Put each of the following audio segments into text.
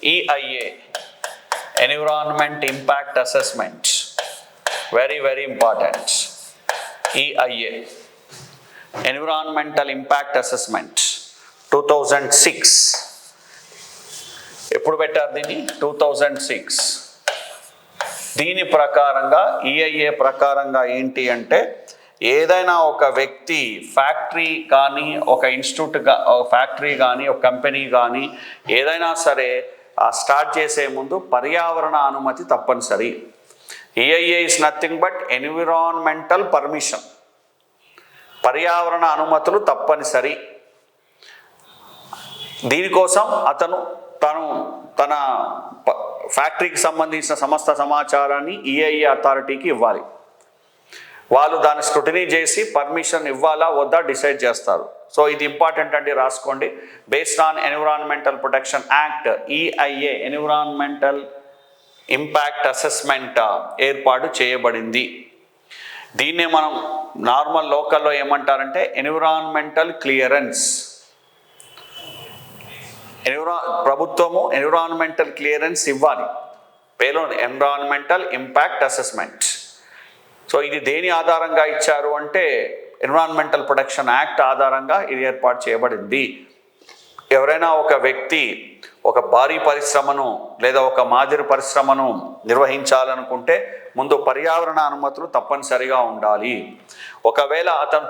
E I A environment impact assessment very very important E I A environmental impact assessment two thousand six ఎప్పుడు పెట్టారు దీన్ని? Two thousand six దీని ప్రకారంగా EIA ప్రకారంగా ఏంటి అంటే ఏదైనా ఒక వ్యక్తి ఫ్యాక్టరీ కానీ ఒక ఇన్స్టిట్యూట్ ఫ్యాక్టరీ కానీ ఒక కంపెనీ కానీ ఏదైనా సరే స్టార్ట్ చేసే ముందు పర్యావరణ అనుమతి తప్పనిసరి. E I A is nothing but environmental permission పర్యావరణ అనుమతులు తప్పనిసరి. దీనికోసం అతను తను తన ప- ఫ్యాక్టరీకి సంబంధించిన సమస్త సమాచారాన్ని ఈఐఏ అథారిటీకి ఇవ్వాలి. వాళ్ళు దాన్ని స్క్రూటినీ చేసి పర్మిషన్ ఇవ్వాలా వద్దా డిసైడ్ చేస్తారు. సో ఇది ఇంపార్టెంట్ అండి రాసుకోండి. Based on environmental protection act E I A environmental impact assessment ఏర్పాటు చేయబడింది. దీన్నే మనం నార్మల్ లోకల్లో ఏమంటారంటే ఎన్విరాన్మెంటల్ క్లియరెన్స్ ఎన్విరా ప్రభుత్వము ఎన్విరాన్మెంటల్ క్లియరెన్స్ ఇవ్వాలి. పేలో ఎన్విరాన్మెంటల్ ఇంపాక్ట్ అసెస్మెంట్ సో ఇది దేని ఆధారంగా ఇచ్చారు అంటే ఎన్విరాన్మెంటల్ ప్రొటెక్షన్ యాక్ట్ ఆధారంగా ఇది ఏర్పాటు చేయబడింది. ఎవరైనా ఒక వ్యక్తి ఒక భారీ పరిశ్రమను లేదా ఒక మాదిరి పరిశ్రమను నిర్వహించాలనుకుంటే ముందు పర్యావరణ అనుమతులు తప్పనిసరిగా ఉండాలి. ఒకవేళ అతను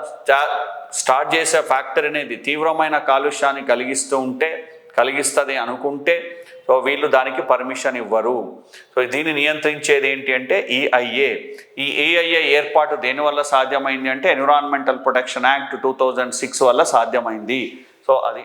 స్టార్ట్ చేసే ఫ్యాక్టరీ అనేది తీవ్రమైన కాలుష్యాన్ని కలిగిస్తూ ఉంటే కలిగిస్తుంది అనుకుంటే సో వీళ్ళు దానికి పర్మిషన్ ఇవ్వరు. సో దీన్ని నియంత్రించేది ఏంటి అంటే ఈఐఏ ఈ ఏఐఏ ఏర్పాటు దేనివల్ల సాధ్యమైంది అంటే environmental protection act two thousand six వల్ల సాధ్యమైంది. సో అది